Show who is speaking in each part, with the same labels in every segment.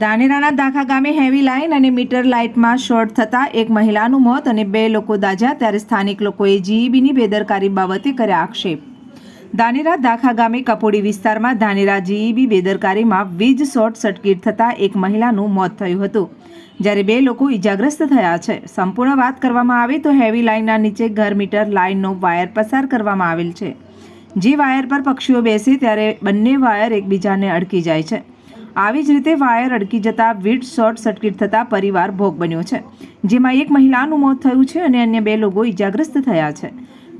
Speaker 1: ધાનેરાના દાખા ગામે heavy line અને meter લાઇટમાં શોર્ટ થતાં એક મહિલાનું મોત અને બે લોકો દાજ્યા ત્યારે સ્થાનિક લોકોએ જીઈબીની બેદરકારી બાબતે કર્યા આક્ષેપ. ધાનેરા દાખા ગામે કપોડી વિસ્તારમાં ધાનેરા જીઈબી બેદરકારીમાં વીજ શોર્ટ સર્કિટ થતાં એક મહિલાનું મોત થયું હતું. જ્યારે બે લોકો ઇજાગ્રસ્ત થયા છે. સંપૂર્ણ વાત કરવામાં આવે તો હેવી લાઇનના નીચે ઘર મીટર લાઇનનો વાયર પસાર કરવામાં આવેલ છે. જે વાયર પર પક્ષીઓ બેસે ત્યારે બંને વાયર એકબીજાને અડકી જાય છે. આવી જ રીતે વાયર અડકી જતા વીજ શોર્ટ સર્કિટ થતાં પરિવાર ભોગ બન્યો છે. જેમાં એક મહિલાનું મોત થયું છે અને અન્ય બે લોકો ઇજાગ્રસ્ત થયા છે.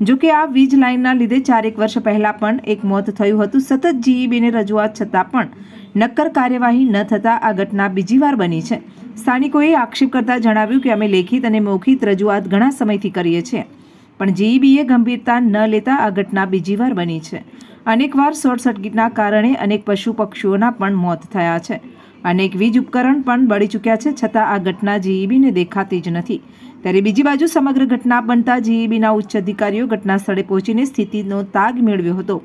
Speaker 1: જો કે આ વીજ લાઇનના લીધે ચારેક વર્ષ પહેલાં પણ એક મોત થયું હતું. સતત જીઈબીને રજૂઆત છતાં પણ નક્કર કાર્યવાહી ન થતાં આ ઘટના બીજી વાર બની છે. સ્થાનિકોએ આક્ષેપ કરતાં જણાવ્યું કે અમે લેખિત અને મૌખિત રજૂઆત ઘણા સમયથી કરીએ છીએ, પણ જીઈબીએ ગંભીરતા ન લેતા આ ઘટના બીજી વાર બની છે. અનેકવાર શોર્ટ સર્કિટના કારણે અનેક પશુ પક્ષીઓના પણ મોત થયા છે. અનેક વીજ ઉપકરણ પણ બળી ચૂક્યા છે, છતાં આ ઘટના જીઈબીને દેખાતી જ નથી. ત્યારે બીજી બાજુ સમગ્ર ઘટના બનતા જીઈબીના ઉચ્ચ અધિકારીઓ ઘટના સ્થળે પહોંચીને સ્થિતિનો તાગ મેળવ્યો હતો.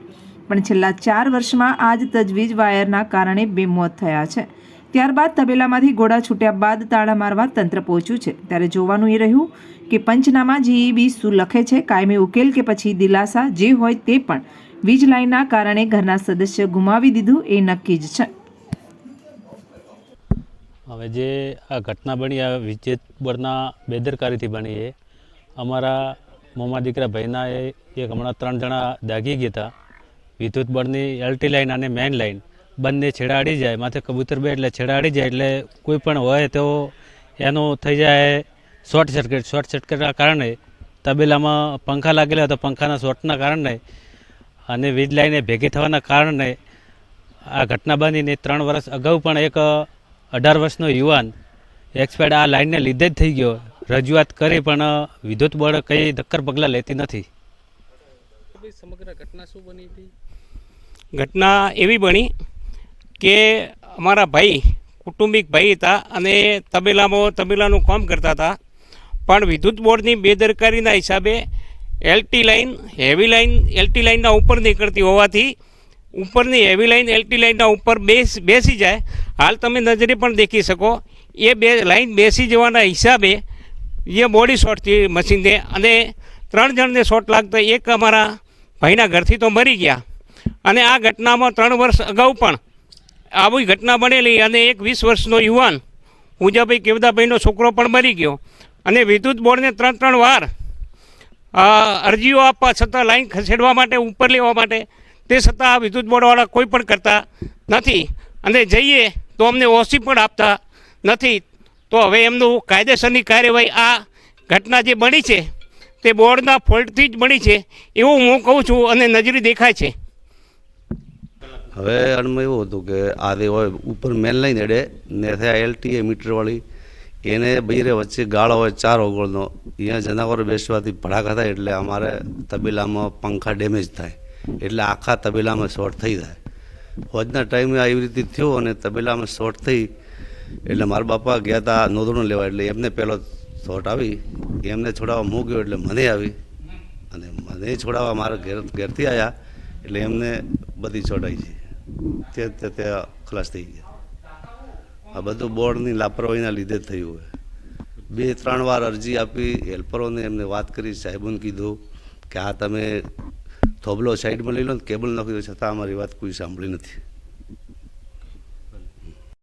Speaker 1: પણ છેલ્લા ચાર વર્ષમાં આ જ તજવીજ વાયરના કારણે બે મોત થયા છે. ત્યારબાદ તબેલામાંથી ઘોડા છૂટ્યા બાદ તાળા મારવા તંત્ર પહોંચ્યું છે. ત્યારે જોવાનું એ રહ્યું કે પંચનામા જીઈબી શું લખે છે, કાયમી ઉકેલ કે પછી દિલાસા જે હોય તે પણ વીજ લાઇનના કારણે ઘરના સદસ્ય ગુમાવી દીધું એ નક્કી જ છે.
Speaker 2: હવે જે આ ઘટના બની, આ વિજેત બળના બેદરકારીથી બની એ, અમારા મોમા દીકરા ભાઈના એ એક હમણાં ત્રણ જણા દાગી ગયા હતા. વિદ્યુત બળની એલટી લાઈન અને મેઇન લાઈન બંને છેડા અડી જાય, માથે કબૂતર બે એટલે છેડા અડી જાય એટલે કોઈ પણ હોય તો એનું થઈ જાય શોર્ટ સર્કિટ. શોર્ટ સર્કિટના કારણે તબેલામાં પંખા લાગેલા તો પંખાના શોર્ટના કારણે અને વીજ લાઈને ભેગી થવાના કારણે આ ઘટના બનીને ત્રણ વર્ષ અગાઉ પણ એક અઢાર વર્ષનો યુવાન એક્સપાયર્ડ આ લાઈનને લીધે જ થઈ ગયો. રજૂઆત કરી પણ વિદ્યુત બોર્ડ કંઈ ધક્કર પગલાં લેતી નથી.
Speaker 3: સમગ્ર ઘટના શું બની હતી?
Speaker 4: ઘટના એવી બની કે અમારા ભાઈ કુટુંબિક ભાઈ હતા અને તબેલામાં તબેલાનું કામ કરતા હતા. પણ વિદ્યુત બોર્ડની બેદરકારીના હિસાબે LT line heavy line LT લાઇનના ઉપર નીકળતી હોવાથી ઉપરની હેવી લાઈન એલટી લાઇનના ઉપર બેસ, બેસી જાય. હાલ તમે નજરે પણ દેખી શકો, એ બે લાઈન બેસી જવાના હિસાબે એ બોડી શોર્ટથી મશીનને અને ત્રણ જણને શોર્ટ લાગતા એક અમારા ભાઈના ઘરથી તો મરી ગયા. અને આ ઘટનામાં ત્રણ વર્ષ અગાઉ પણ આવી ઘટના બનેલી અને એક વીસ વર્ષનો યુવાન પૂજાભાઈ કેવદાભાઈનો છોકરો પણ મરી ગયો. અને વિદ્યુત બોર્ડને ત્રણ ત્રણ વાર અરજીઓ આપવા છતાં લાઈન ખસેડવા માટે, ઉપર લેવા માટે, તે છતાં આ વિદ્યુત બોર્ડવાળા કોઈ પણ કરતા નથી. અને જઈએ તો અમને ઓછી પણ આપતા નથી. તો હવે એમનું કાયદેસરની કાર્યવાહી આ ઘટના જે બની છે, તે બોર્ડના ફોલ્ટથી જ બની છે, એવું હું કહું છું અને નજરી દેખાય છે.
Speaker 5: હવે અણમાં એવું હતું કે આ હોય, ઉપર મેન લાઈન એડે ને થયા એલટીએ મીટરવાળી એને બૈરે વચ્ચે ગાળો હોય, ચાર ઓગળનો, અહીંયા જનાવરો બેસવાથી ભડાકા થાય એટલે અમારે તબેલામાં પંખા ડેમેજ થાય. એટલે આખા તબેલામાં શોર્ટ થઈ જાય. હોજના ટાઈમે આ એવી રીતે થયો અને તબેલામાં શોર્ટ થઈ, એટલે મારા બાપા ગયા હતા નોંધણું લેવા. એટલે એમને પહેલો શોર્ટ આવી, એમને છોડાવવા મૂક્યો એટલે મને આવી. અને મને છોડાવવા મારા ઘેર, ઘેરથી આવ્યા એટલે એમને બધી છોડાઈ છે. તે તે ખલાસ થઈ ગયા. આ બધું બોર્ડની લાપરવાહીના લીધે થયું હોય બે, ત્રણ વાર અરજી આપી, હેલ્પરોને એમને વાત કરી, સાહેબોને કીધું કે આ તમે થોબલો સાઈડમાં લઈ લો ને કેબલ નાખી દો છતાં અમારી વાત કોઈ સાંભળી નથી.